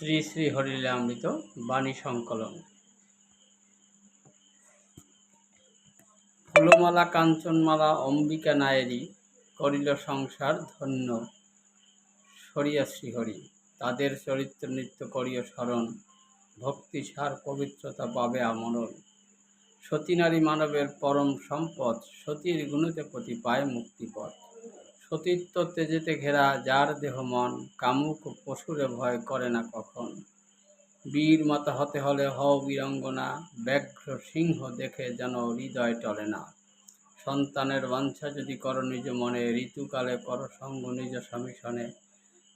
শ্রী শ্রী হরিলামৃত বাণী সংকলন। ফুলমালা, কাঞ্চনমালা, অম্বিকা নায়েরি করিল সংসার ধন্য। সরিয়া শ্রীহরি, তাদের চরিত্র নৃত্য করিও স্মরণ। ভক্তি সার পবিত্রতা পাবে আমরণ। সতী নারী মানবের পরম সম্পদ, সতীর গুণতে প্রতি পায় মুক্তিপথ। সতীত্ব তেজেতে ঘেরা যার দেহ মন, কামুক পশুরে ভয় করে না কখন। বীর মাতা হতে হলে হও বীরঙ্গনা, ব্যাঘ্র সিংহ দেখে যেন হৃদয় টলে না। সন্তানের বাঞ্ছা যদি করো নিজ মনে, ঋতুকালে কর সঙ্গ নিজ স্বামী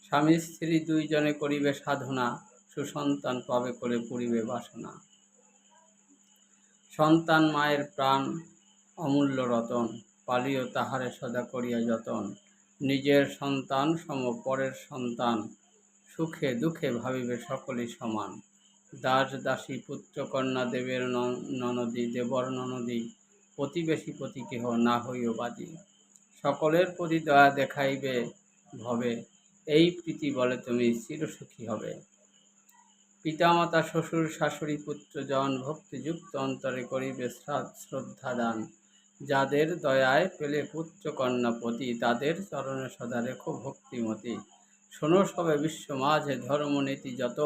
স্বামী স্ত্রী দুইজনে করিবে সাধনা, সুসন্তান পাবে করে পুরিবে বাসনা। সন্তান মায়ের প্রাণ অমূল্য রতন। পালিও তাহারে সদা করিয়া যতন। নিজের সন্তান সম পরের সন্তান, সুখে দুঃখে ভাবিবে সকলেই সমান। দাস দাসী পুত্র কন্যা দেবের ননদী, দেবর ননদী, প্রতিবেশী প্রতি কেহ না হইও বাদী সকলের প্রতি দয়া দেখাইবে ভবে, এই প্রীতি বলে তুমি চিরসুখী হবে। পিতামাতা, শ্বশুর শাশুড়ি, পুত্রজন, ভক্তিযুক্ত অন্তরে করিবে শ্রা- শ্রদ্ধা দান যাদের দয়ায় পেলে পুত্র কন্যা পতি তাদের চরণে সদা রেখো ভক্তিমতি। শোনো সবে বিশ্ব মাঝে, ধর্মনীতি যত,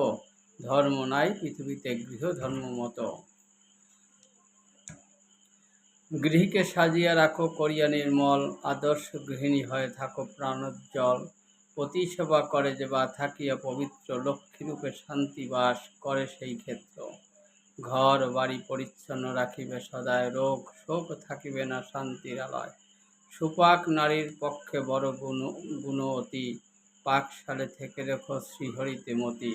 ধর্ম নাই পৃথিবীতে গৃহ ধর্ম মতো। গৃহীকে সাজিয়া রাখো করিয়া নির্মল, আদর্শ গৃহিণী হয়ে থাকো প্রাণোজ্জ্বল। পতি সেবা করে যে বা থাকিয়া পবিত্র, লক্ষ্মীরূপে শান্তি বাস করে সেই ক্ষেত্র। ঘর বাড়ি পরিচ্ছন্ন রাখিবে সদায়, রোগ শোক থাকিবে না শান্তির আলয়। সুপাক নারীর পক্ষে বড় গুণ গুণ অতি। পাকশালে থেকে রেখো শ্রীহরিতে মতি।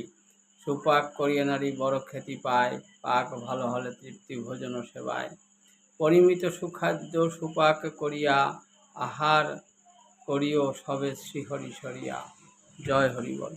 সুপাক করিয়া নারী বড় খ্যাতি পায়, পাক ভালো হলে তৃপ্তি ভোজন সেবায়। পরিমিত সুখাদ্য সুপাক করিয়া আহার করিও সবে শ্রীহরি সরিয়া। জয় হরি বল।